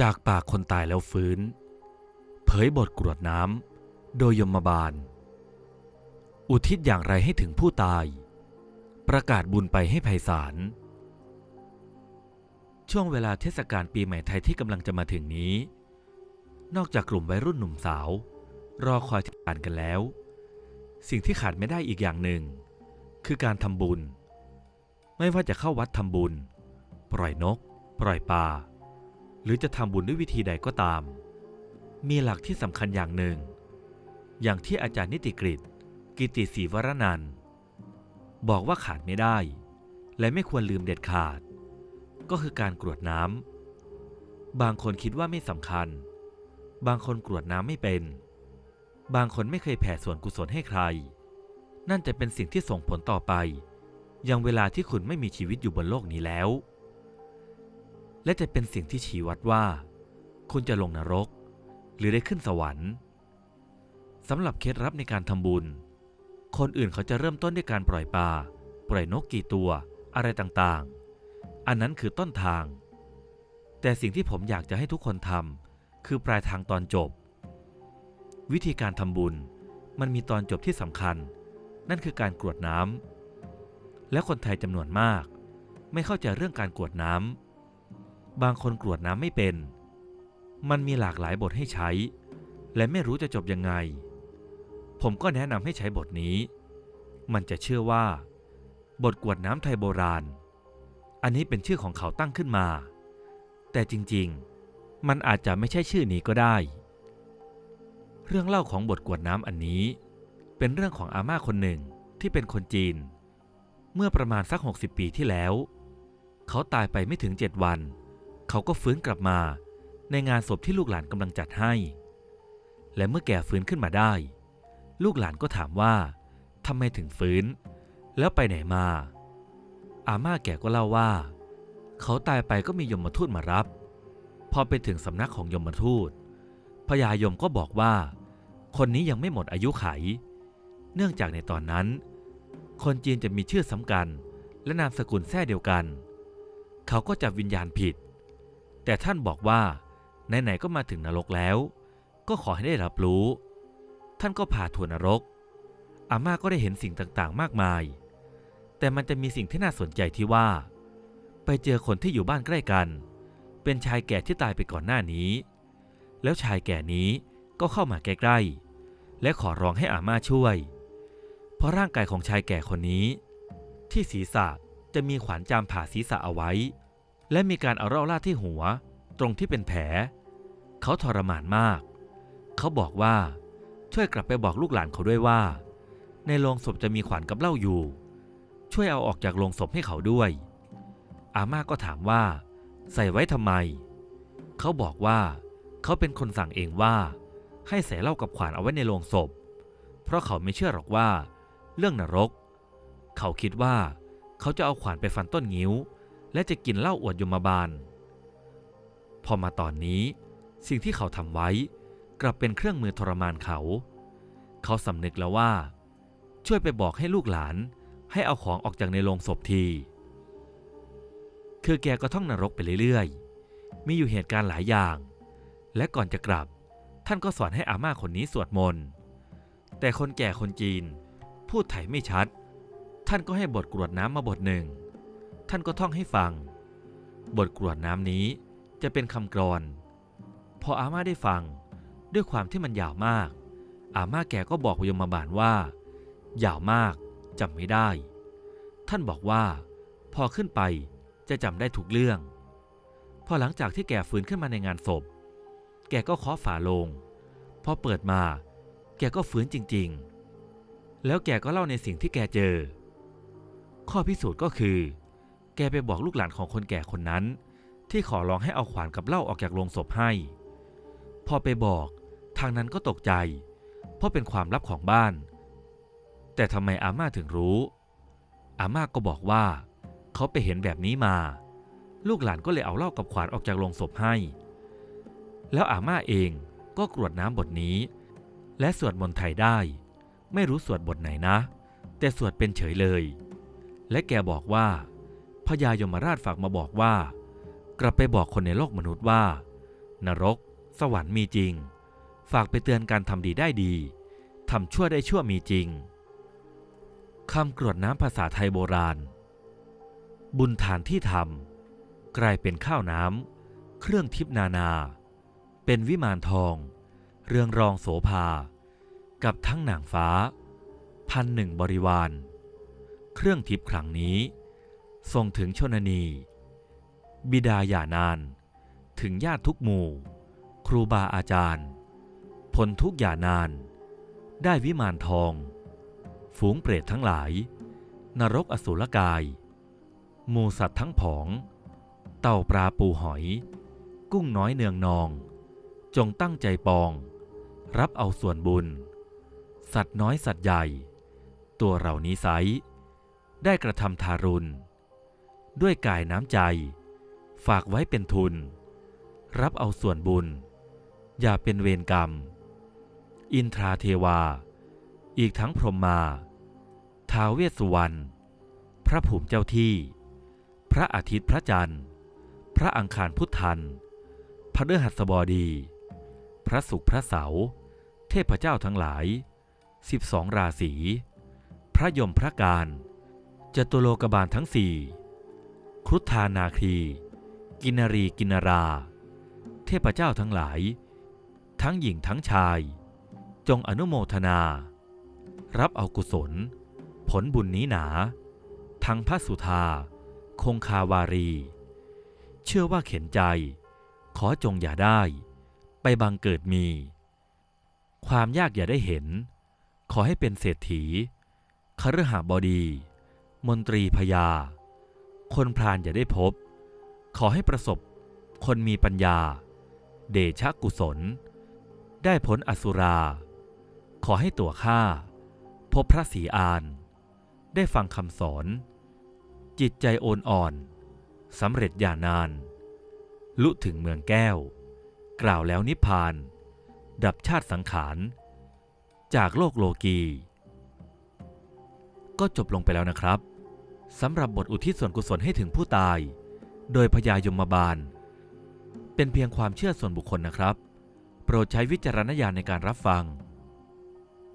จากปากคนตายแล้วฟื้น เผยบทกรวดน้ำโดยยมบาล อุทิศอย่างไรให้ถึงผู้ตาย ประกาศบุญไปให้ไพศาลช่วงเวลาเทศกาลปีใหม่ไทยที่กำลังจะมาถึงนี้ นอกจากกลุ่มวัยรุ่นหนุ่มสาว รอคอยที่การกันแล้ว สิ่งที่ขาดไม่ได้อีกอย่างหนึ่ง คือการทำบุญ ไม่ว่าจะเข้าวัดทำบุญ ปล่อยนก ปล่อยปลา หรือจะทำบุญด้วยวิธีใดก็ตาม มีหลักที่สำคัญอย่างหนึ่ง อย่างที่อาจารย์นิติกฤตกิติศรีวรนันบอกว่าขาดไม่ได้ และไม่ควรลืมเด็ดขาด ก็คือการกรวดน้ำบางคนคิดว่าไม่สำคัญ บางคนกรวดน้ำไม่เป็น บางคนไม่เคยแผ่ส่วนกุศลให้ใคร นั่นจะเป็นสิ่งที่ส่งผลต่อไป ยังเวลาที่คุณไม่มีชีวิตอยู่บนโลกนี้แล้ว และจะเป็นสิ่งที่ชี้วัดว่า คุณจะลงนรก หรือได้ขึ้นสวรรค์สำหรับเคล็ดลับในการทำบุญ คนอื่นเขาจะเริ่มต้นด้วยการปล่อยปลาปล่อยนกกี่ตัว อะไรต่างๆ อันนั้นคือต้นทาง แต่สิ่งที่ผมอยากจะให้ทุกคนทำคือปลายทางตอนจบ วิธีการทำบุญมันมีตอนจบที่สำคัญ นั่นคือการกรวดน้ำและคนไทยจำนวนมาก ไม่เข้าใจเรื่องการกรวดน้ำ บางคนกรวดน้ำไม่เป็น มันมีหลากหลายบทให้ใช้ และไม่รู้จะจบยังไง ผมก็แนะนำให้ใช้บทนี้ มันจะเชื่อว่า บทกวดน้ำไทยโบราณ อันนี้เป็นชื่อของเขาตั้งขึ้นมา แต่จริงๆ มันอาจจะไม่ใช่ชื่อนี้ก็ได้ เรื่องเล่าของบทกวดน้ำอันนี้ เป็นเรื่องของอาม่าคนหนึ่งที่เป็นคนจีน เมื่อประมาณสัก 60 ปีที่แล้ว เขาตายไปไม่ถึงเจ็ดวัน เขาก็ฟื้นกลับมาในงานศพที่ลูกหลานกำลังจัดให้ และเมื่อแก่ฟื้นขึ้นมาได้ ลูกหลานก็ถามว่าทำไมถึงฟื้น แล้วไปไหนมา อาม่าแก่ก็เล่าว่า เขาตายไปก็มียมทูตมารับ พอไปถึงสำนักของยมทูตพญายมก็บอกว่า คนนี้ยังไม่หมดอายุไข เนื่องจากในตอนนั้น คนจีนจะมีชื่อซ้ำกันและนามสกุลแท้เดียวกัน เขาก็จับวิญญาณผิด แต่ท่านบอกว่าไหนๆก็มาถึงนรกแล้ว ก็ขอให้ได้รับรู้ ท่านก็ผ่าทวนนรก อาม่าก็ได้เห็นสิ่งต่างๆ มากมาย แต่มันจะมีสิ่งที่น่าสนใจที่ว่า ไปเจอคนที่อยู่บ้านใกล้กัน เป็นชายแก่ที่ตายไปก่อนหน้านี้ แล้วชายแก่นี้ก็เข้ามาใกล้ๆ และขอร้องให้อาม่าช่วย เพราะร่างกายของชายแก่คนนี้ ที่ศีรษะจะมีขวานจามผ่าศีรษะเอาไว้ และมีการเอาเหล้าราดที่หัว ตรงที่เป็นแผล เขาทรมานมาก เขาบอกว่า ช่วยกลับไปบอกลูกหลานเขาด้วยว่า ในโรงศพจะมีขวานกับเหล้าอยู่ ช่วยเอาออกจากโรงศพให้เขาด้วย อาม่าก็ถามว่า ใส่ไว้ทำไม เขาบอกว่าเขาเป็นคนสั่งเองว่า ให้ใส่เหล้ากับขวานเอาไว้ในโรงศพ เพราะเขาไม่เชื่อหรอกว่า เรื่องนรก เขาคิดว่าเขาจะเอาขวานไปฟันต้นงิ้ว และจะกินเหล้าอวดยมบาล พอมาตอนนี้ สิ่งที่เขาทำไว้กลับเป็นเครื่องมือทรมานเขา เขาสำนึกแล้วว่า ช่วยไปบอกให้ลูกหลานให้เอาของออกจากในโรงศพที คือแกก็ท่องนรกไปเรื่อยๆ มีอยู่เหตุการณ์หลายอย่าง และก่อนจะกลับ ท่านก็สอนให้อาม่าคนนี้สวดมนต์ แต่คนแก่คนจีน พูดไถไม่ชัด ท่านก็ให้บทกรวดน้ำมาบทหนึ่ง ท่านก็ท่องให้ฟัง บทกรวดน้ำนี้จะเป็นคำกรอน พออาม่าได้ฟังด้วยความที่มันยาวมาก อาม่าแกก็บอกยมบาลว่า ยาวมากจำไม่ได้ ท่านบอกว่า พอขึ้นไปจะจำได้ทุกเรื่อง พอหลังจากที่แกฟื้นขึ้นมาในงานศพ แกก็เคาะฝาลง พอเปิดมา แกก็ฟื้นจริง ๆ แล้วแกก็เล่าในสิ่งที่แกเจอ ข้อพิสูจน์ก็คือ แกไปบอกลูกหลานของคนแก่คนนั้น ที่ขอร้องให้เอาขวานกับเหล้าออกจากโรงศพให้ พอไปบอก ทางนั้นก็ตกใจ เพราะเป็นความลับของบ้าน แต่ทำไมอาม่าถึงรู้ อาม่าก็บอกว่า เขาไปเห็นแบบนี้มา ลูกหลานก็เลยเอาเหล้ากับขวานออกจากโรงศพให้ แล้วอาม่าเองก็กรวดน้ำบทนี้ และสวดมนต์ไทยได้ ไม่รู้สวดบทไหนนะ แต่สวดเป็นเฉยเลย และแกบอกว่า พญายมราชฝากมาบอกว่า กลับไปบอกคนในโลกมนุษย์ว่า นรก สวรรค์มีจริง ฝากไปเตือนการทำดีได้ดีทำชั่วได้ชั่วมีจริงคำกรวดน้ำภาษาไทยโบราณ บุญทานที่ทำกลายเป็นข้าวน้ำเครื่องทิพนานา เป็นวิมานทอง เรืองรองโสภา กับทั้งหนางฟ้า พันหนึ่งบริวาร เครื่องทิพย์ครั้งนี้ ส่งถึงชนนี บิดาอย่านาน ถึงญาติทุกหมู่ ครูบาอาจารย์ ผลทุกอย่านาน ได้วิมานทอง ฝูงเปรตทั้งหลาย นรกอสุรกาย หมูสัตว์ทั้งผอง เต่าปลาปูหอย กุ้งน้อยเนืองนอง จงตั้งใจปอง รับเอาส่วนบุญ สัตว์น้อยสัตว์ใหญ่ ตัวเรานี้ไซได้กระทำทารุณ ด้วยกายน้ำใจ ฝากไว้เป็นทุน รับเอาส่วนบุญ อย่าเป็นเวรกรรม อินทราเทวา อีกทั้งพรหมมาท้าวเวสสุวรรณพระภูมิเจ้าที่ พระอาทิตย์พระจันทร์ พระอังคารพุทธันพระฤหัสบดี พระศุกร์พระเสาร์เทพเจ้าทั้งหลายสิบสองราศี พระยมพระการจตุโลกบาลทั้งสี่ ครุฑานาคี กินรีกินรา เทพเจ้าทั้งหลาย ทั้งหญิงทั้งชาย จงอนุโมทนา รับเอากุศล ผลบุญนี้หนา ทั้งพระสุธา คงคาวารี เชื่อว่าเข็นใจ ขอจงอย่าได้ ไปบังเกิดมี ความยากอย่าได้เห็น ขอให้เป็นเศรษฐีคฤหบดี มนตรีพญา คนพรานอย่าได้พบ ขอให้ประสบคนมีปัญญา เดชะกุศล ได้ผลอสุรา ขอให้ตัวข้าพบพระศรีอาน ได้ฟังคำสอน จิตใจโอนอ่อนสำเร็จอย่านาน ลุถึงเมืองแก้ว กล่าวแล้วนิพพาน ดับชาติสังขาร จากโลกโลกี ก็จบลงไปแล้วนะครับ สำหรับบทอุทิศส่วนกุศลให้ถึงผู้ตาย โดยพญายมบาล เป็นเพียงความเชื่อส่วนบุคคลนะครับ โปรดใช้วิจารณญาณในการรับฟัง